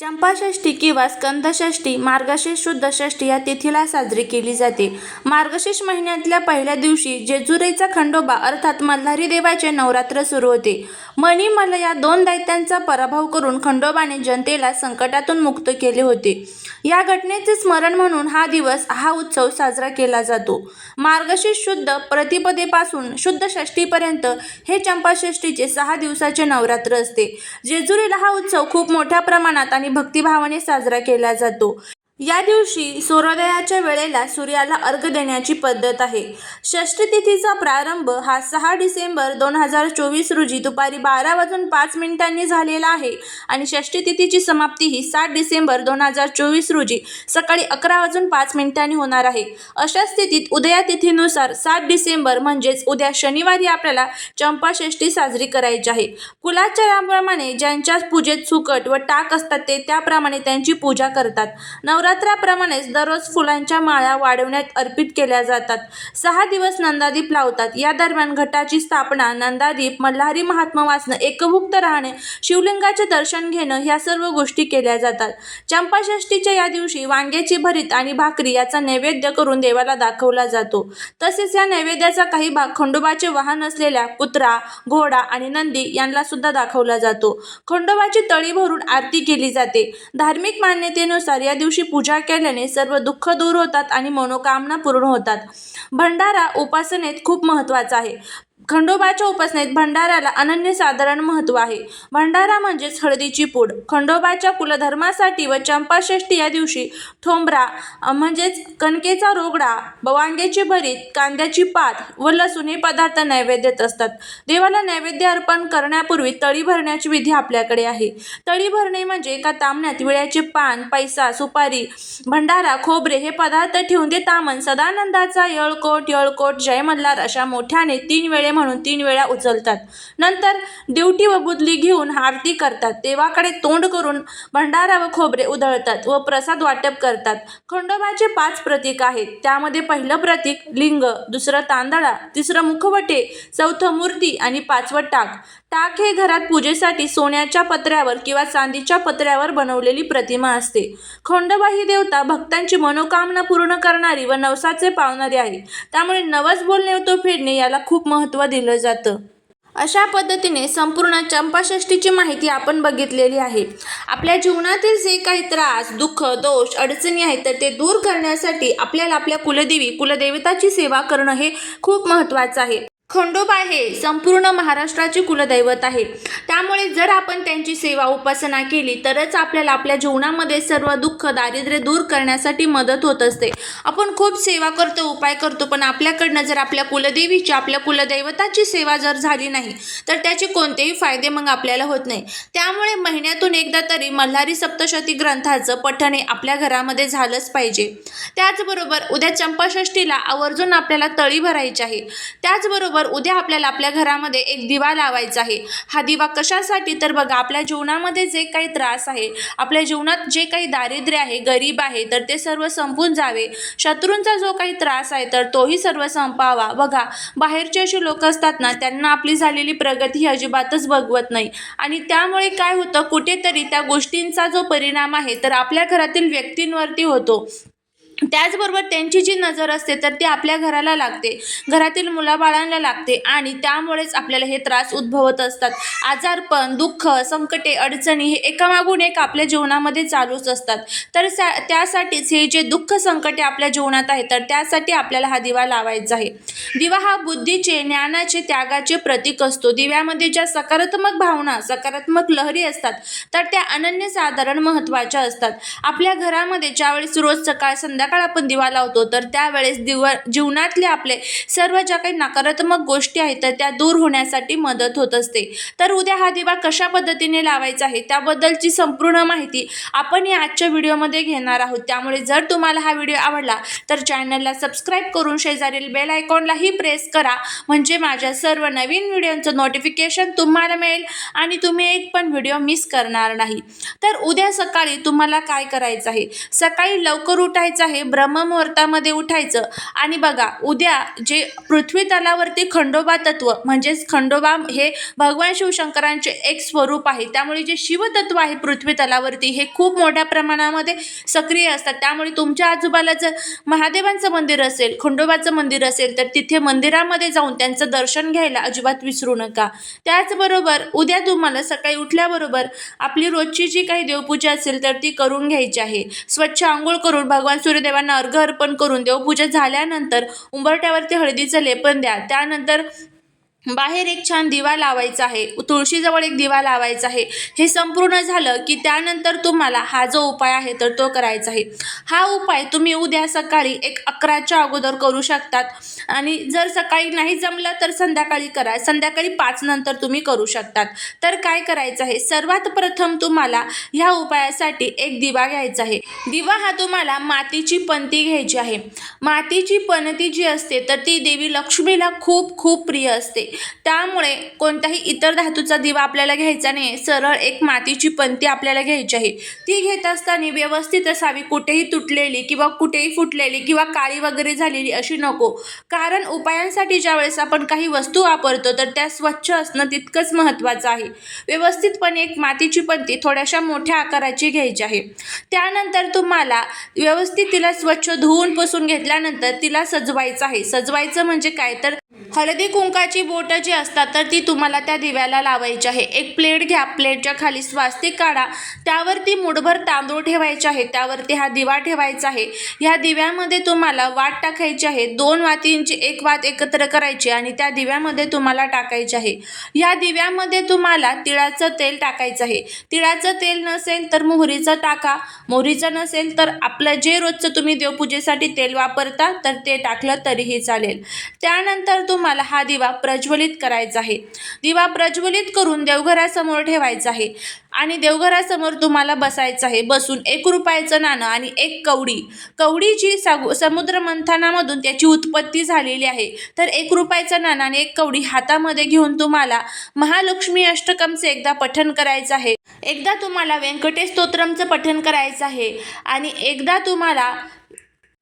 चंपाषष्ठी किंवा स्कंदषष्ठी मार्गशीर्ष शुद्ध षष्ठी या तिथीला साजरी केली जाते. मार्गशीर्ष महिन्यातल्या पहिल्या दिवशी जेजुरीचा खंडोबा अर्थात मल्हारी देवाचे नवरात्र सुरू होते. मणिमल्ल या दोन दैत्यांचा पराभव करून खंडोबाने जनतेला संकटातून मुक्त केले होते. या घटनेचे स्मरण म्हणून हा दिवस हा उत्सव साजरा केला जातो. मार्गशीर्ष शुद्ध प्रतिपदेपासून शुद्ध षष्टीपर्यंत हे चंपाषष्ठीचे सहा दिवसाचे नवरात्र असते. जेजुरीला हा उत्सव खूप मोठ्या प्रमाणात आणि भक्तिभावाने साजरा केला जातो. या दिवशी सूर्योदयाच्या वेळेला सूर्याला अर्घ देण्याची पद्धत आहे. षष्ठी तिथीचा प्रारंभ हा सहा डिसेंबर दोन हजार चोवीस रोजी दुपारी बारा वाजून पाच मिनिटांनी झालेला आहे आणि षष्ठी तिथीची समाप्ती ही सात डिसेंबर दोन हजार चोवीस रोजी सकाळी अकरा वाजून पाच मिनिटांनी होणार आहे. अशा स्थितीत उदया तिथीनुसार सात डिसेंबर म्हणजेच उद्या शनिवारी आपल्याला चंपाषष्ठी साजरी करायची आहे. कुलाचाराप्रमाणे ज्यांच्या पूजेत सुकट व टाक असतात ते त्याप्रमाणे त्यांची पूजा करतात. नवरा नवरात्राप्रमाणेच दररोज फुलांच्या माळा वाढवण्यात अर्पित केल्या जातात. सहा दिवस नंदादीप लावतात. या दरम्यान घटाची स्थापना नंदादीप मल्हारी महात्मा वाचणं एकभुक्त राहणे शिवलिंगाचे दर्शन घेणं ह्या सर्व गोष्टी केल्या जातात. चंपाषष्ठीच्या या दिवशी वांग्याची भरीत आणि भाकरी याचा नैवेद्य करून देवाला दाखवला जातो. तसेच या नैवेद्याचा काही भाग खंडोबाचे वाहन असलेल्या कुत्रा घोडा आणि नंदी यांना सुद्धा दाखवला जातो. खंडोबाची तळी भरून आरती केली जाते. धार्मिक मान्यतेनुसार या दिवशी पूजा पूजा केल्याने सर्व दुःख दूर होतात आणि मनोकामना पूर्ण होतात. भंडारा उपासनेत खूप महत्त्वाचा आहे. खंडोबाच्या उपासनेत भंडाऱ्याला अनन्यसाधारण महत्त्व आहे. भंडारा म्हणजेच हळदीची पूड. खंडोबाच्या कुलधर्मासाठी व चंपाषष्ठी या दिवशी ठोंबरा म्हणजेच कणकेचा रोगडा वांग्याची भरीत कांद्याची पात व लसूण हे पदार्थ नैवेद्यात असतात. देवाला नैवेद्य अर्पण करण्यापूर्वी तळी भरण्याची विधी आपल्याकडे आहे. तळी भरणे म्हणजे एका तामण्यात विळ्याचे पान पैसा सुपारी भंडारा खोबरे हे पदार्थ ठेवून ते तामन सदानंदाचा यळकोट यळकोट जय मल्हार अशा मोठ्याने तीन वेळे म्हणून तीन वेळा उचलतात. नंतर दिवटी व बुदली घेऊन आरती करतात. देवाकडे तोंड करून भंडारा व खोबरे उधळतात व प्रसाद वाटप करतात. खंडोबाचे पाच प्रतीक आहेत. त्यामध्ये पहिलं प्रतीक लिंग दुसरं तांदळा तिसरं मुखवटे चौथं मूर्ती आणि पाचवं टाक. टाक हे घरात पूजेसाठी सोन्याच्या पत्र्यावर किंवा चांदीच्या पत्र्यावर बनवलेली प्रतिमा असते. खंडोबा ही देवता भक्तांची मनोकामना पूर्ण करणारी व नवसाचे पावणारी आहे. त्यामुळे नवस बोलणे तो फेडणे याला खूप महत्त्व दिलं जातं. अशा पद्धतीने संपूर्ण चंपाषष्ठीची माहिती आपण बघितलेली आहे. आपल्या जीवनातील जे काही त्रास दुःख दोष अडचणी आहेत तर ते दूर करण्यासाठी आपल्याला आपल्या कुलदेवी कुलदेवताची सेवा करणं हे खूप महत्त्वाचं आहे. खंडोबा हे संपूर्ण महाराष्ट्राचे कुलदैवत आहे. त्यामुळे जर आपण त्यांची सेवा उपासना केली तरच आपल्याला आपल्या जीवनामध्ये सर्व दुःख दारिद्र्य दूर करण्यासाठी मदत होत असते. आपण खूप सेवा करतो उपाय करतो पण आपल्याकडनं जर आपल्या कुलदेवीची आपल्या कुलदैवताची सेवा जर झाली नाही तर त्याचे कोणतेही फायदे मग आपल्याला होत नाही. त्यामुळे महिन्यातून एकदा तरी मल्हारी सप्तशती ग्रंथाचं पठण हे आपल्या घरामध्ये झालंच पाहिजे. त्याचबरोबर उद्या चंपाषष्ठीला आवर्जून आपल्याला तळी भरायची आहे. त्याचबरोबर उद्या आपल्याला आपल्या घरामध्ये एक दिवा लावायचा आहे. हा दिवा कशासाठी? तर बघा आपल्या जीवनामध्ये जे काही त्रास आहे आपल्या जीवनात जे काही दारिद्र्य आहे गरीब आहे तर ते सर्व संपून जावे. शत्रूंचा जो काही त्रास आहे तर तोही सर्व संपावा. बघा बाहेरचे असे लोक असतात ना त्यांना आपली झालेली प्रगती ही अजिबातच बघवत नाही. आणि त्यामुळे काय होतं कुठेतरी त्या गोष्टींचा जो परिणाम आहे तर आपल्या घरातील व्यक्तींवरती होतो. त्याचबरोबर त्यांची जी नजर असते तर ती आपल्या घराला लागते. घरातील मुलाबाळांना लागते आणि त्यामुळेच आपल्याला हे त्रास उद्भवत असतात. आजारपण दुःख संकटे अडचणी हे एकामागून एक आपल्या जीवनामध्ये चालूच असतात. तर सा त्यासाठीच हे जे दुःख संकटे आपल्या जीवनात आहेत तर त्यासाठी आपल्याला हा दिवा लावायचा आहे. दिवा हा बुद्धीचे ज्ञानाचे त्यागाचे प्रतीक असतो. दिव्यामध्ये ज्या सकारात्मक भावना सकारात्मक लहरी असतात तर त्या अनन्यसाधारण महत्त्वाच्या असतात. आपल्या घरामध्ये ज्यावेळेस रोज सकाळ संध्याकाळ आपण दिवा लावतो तर त्यावेळेस दिव जीवनातले आपले सर्व ज्या काही नकारात्मक गोष्टी आहेत तर त्या दूर होण्यासाठी मदत होत असते. तर उद्या हा दिवा कशा पद्धतीने लावायचा आहे त्याबद्दलची संपूर्ण माहिती आपण या आजच्या व्हिडिओमध्ये घेणार आहोत. त्यामुळे जर तुम्हाला हा व्हिडिओ आवडला तर चॅनलला सबस्क्राईब करून शेजारील बेल आयकॉनलाही प्रेस करा. म्हणजे माझ्या सर्व नवीन व्हिडिओंचं नोटिफिकेशन तुम्हाला मिळेल आणि तुम्ही एक पण व्हिडिओ मिस करणार नाही. तर उद्या सकाळी तुम्हाला काय करायचं आहे? सकाळी लवकर उठायचं आहे आहे ब्रह्ममुहूर्तामध्ये उठायचं. आणि बघा उद्या जे पृथ्वी तलावरती खंडोबा तत्व म्हणजेच खंडोबा हे भगवान शिवशंकरांचे एक स्वरूप आहे. त्यामुळे जे शिवतत्व आहे पृथ्वी तलावरती हे खूप मोठ्या प्रमाणामध्ये सक्रिय असतात. त्यामुळे तुमच्या आजूबाला जर महादेवांचं मंदिर असेल खंडोबाचं मंदिर असेल तर तिथे मंदिरामध्ये जाऊन त्यांचं दर्शन घ्यायला अजिबात विसरू नका. त्याचबरोबर उद्या तुम्हाला सकाळी उठल्याबरोबर आपली रोजची जी काही देवपूजा असेल तर ती करून घ्यायची आहे. स्वच्छ आंघोळ करून भगवान देवांना अर्घ अर्पण करून देवपूजा झाल्यानंतर उंबरट्यावरती हळदीचं लेपन द्या. त्यानंतर बाहेर एक छान दिवा लावायचा आहे तुळशीजवळ एक दिवा लावायचा आहे. हे संपूर्ण झालं की त्यानंतर तुम्हाला हा जो उपाय आहे तर तो करायचा आहे. हा उपाय तुम्ही उद्या सकाळी एक अकराच्या अगोदर करू शकतात आणि जर सकाळी नाही जमलं तर संध्याकाळी करा संध्याकाळी पाच नंतर तुम्ही करू शकतात. तर काय करायचं आहे? सर्वात प्रथम तुम्हाला ह्या उपायासाठी एक दिवा घ्यायचा आहे. दिवा हा तुम्हाला मातीची पणती घ्यायची आहे. मातीची पणती जी असते तर ती देवी लक्ष्मीला खूप खूप प्रिय असते. त्यामुळे कोणताही इतर धातूचा दिवा आपल्याला घ्यायचा नाही. सरळ एक मातीची पंती आपल्याला घ्यायची आहे. ती घेत असताना व्यवस्थित असावी कुठेही तुटलेली किंवा कुठेही फुटलेली किंवा काळी वगैरे झालेली अशी नको. कारण उपायांसाठी ज्यावेळेस आपण काही वस्तू वापरतो तर त्या स्वच्छ असणं तितकंच महत्त्वाचं आहे. व्यवस्थितपणे एक मातीची पंती थोड्याशा मोठ्या आकाराची घ्यायची आहे. त्यानंतर तुम्हाला व्यवस्थित तिला स्वच्छ धुवून पुसून घेतल्यानंतर तिला सजवायचं आहे. सजवायचं म्हणजे काय? तर हळदी कुंकाची बोटं जी असतात तर ती तुम्हाला त्या दिव्याला लावायची आहे. एक प्लेट घ्या प्लेटच्या खाली स्वास्तिक काढा. त्यावरती मुठभर तांदूळ ठेवायचे आहे. त्यावरती हा दिवा ठेवायचा आहे. ह्या दिव्यामध्ये तुम्हाला वात टाकायची आहे. दोन वातींची एक वात एकत्र करायची आणि त्या दिव्यामध्ये तुम्हाला टाकायची आहे. ह्या दिव्यामध्ये तुम्हाला तिळाचं तेल टाकायचं आहे. तिळाचं तेल नसेल तर मोहरीचं टाका. मोहरीचं नसेल तर आपलं जे रोजचं तुम्ही देवपूजेसाठी तेल वापरता तर ते टाकलं तरीही चालेल. त्यानंतर तुम्हाला हा दिवा प्रज्वलित करायचा आहे. दिवा प्रज्वलित करून देवघरासमोर ठेवायचा आहे. आणि देवघरासमोर तुम्हाला बसायचं आहे. बसून एक रुपयाचं नाणं आणि एक कवडी. कवडी जी सागु समुद्र मंथनामधून त्याची उत्पत्ती झालेली आहे. तर एक रुपयाचं नाणं आणि एक कवडी हातामध्ये घेऊन तुम्हाला महालक्ष्मी अष्टकमचे एकदा पठण करायचं आहे. एकदा तुम्हाला व्यंकटेश स्तोत्रमचं पठण करायचं आहे. आणि एकदा तुम्हाला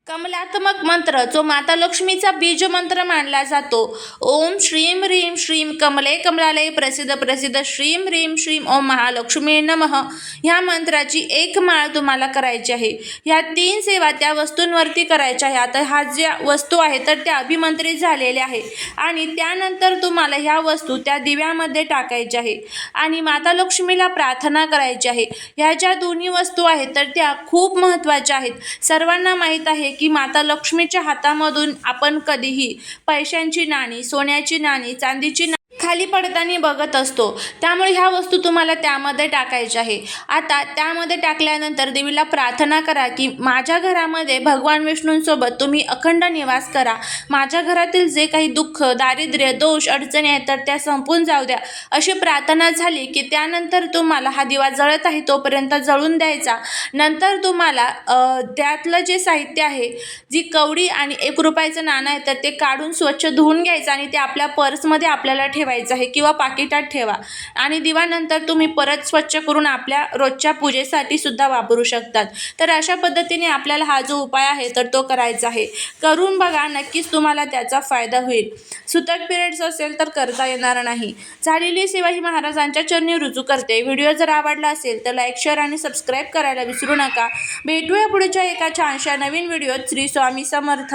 कमलात्मक मंत्र जो माता लक्ष्मीचा बीज मंत्र मानला जातो. ओम श्रीम ह्रीम श्रीम कमले कमलालय प्रसिद्ध प्रसिद्ध श्रीम ह्रीम श्रीम ओम महालक्ष्मी नमः. ह्या मंत्राची एक माळ तुम्हाला करायची आहे. ह्या तीन सेवा त्या वस्तूंवरती करायच्या आहे आता ह्या ज्या वस्तू आहे तर त्या अभिमंत्रित झालेल्या आहे. आणि त्यानंतर तुम्हाला ह्या वस्तू त्या दिव्यामध्ये टाकायच्या आहे. आणि माता लक्ष्मीला प्रार्थना करायची आहे. ह्या ज्या दोन्ही वस्तू आहेत तर त्या खूप महत्त्वाच्या आहेत. सर्वांना माहीत आहे की माता लक्ष्मीच्या हातामधून आपण कधीही पैशांची नाणी सोन्याची नाणी चांदीची ना खाली पडताना बघत असतो. त्यामुळे ह्या वस्तू तुम्हाला त्यामध्ये टाकायच्या आहे. आता त्यामध्ये टाकल्यानंतर देवीला प्रार्थना करा की माझ्या घरामध्ये भगवान विष्णूंसोबत तुम्ही अखंड निवास करा. माझ्या घरातील जे काही दुःख दारिद्र्य दोष अडचणी आहेत तर त्या संपून जाऊ द्या. अशी प्रार्थना झाली की त्यानंतर तुम्हाला हा दिवा जळत आहे तोपर्यंत जळून द्यायचा. नंतर तुम्हाला त्यातलं जे साहित्य आहे जी कवडी आणि एक रुपयाचं नाणं आहे तर ते काढून स्वच्छ धुवून घ्यायचं आणि ते आपल्या पर्समध्ये आपल्याला ठेवा ठेवायचं आहे किंवा पाकिटात ठेवा. आणि दिवानंतर तुम्ही परत स्वच्छ करून आपल्या रोजच्या पूजेसाठी सुद्धा वापरू शकतात. तर अशा पद्धतीने आपल्याला हा जो उपाय आहे तर तो करायचा आहे. करून बघा नक्कीच तुम्हाला त्याचा फायदा होईल. सुतक पिरियड्स असेल तर करता येणार नाही. झालेली सेवा ही महाराजांच्या चरणी रुजू करते. व्हिडिओ जर आवडला असेल तर लाईक शेअर आणि सबस्क्राईब करायला विसरू नका. भेटूया पुढच्या एका छानशा नवीन व्हिडिओत. श्री स्वामी समर्थ.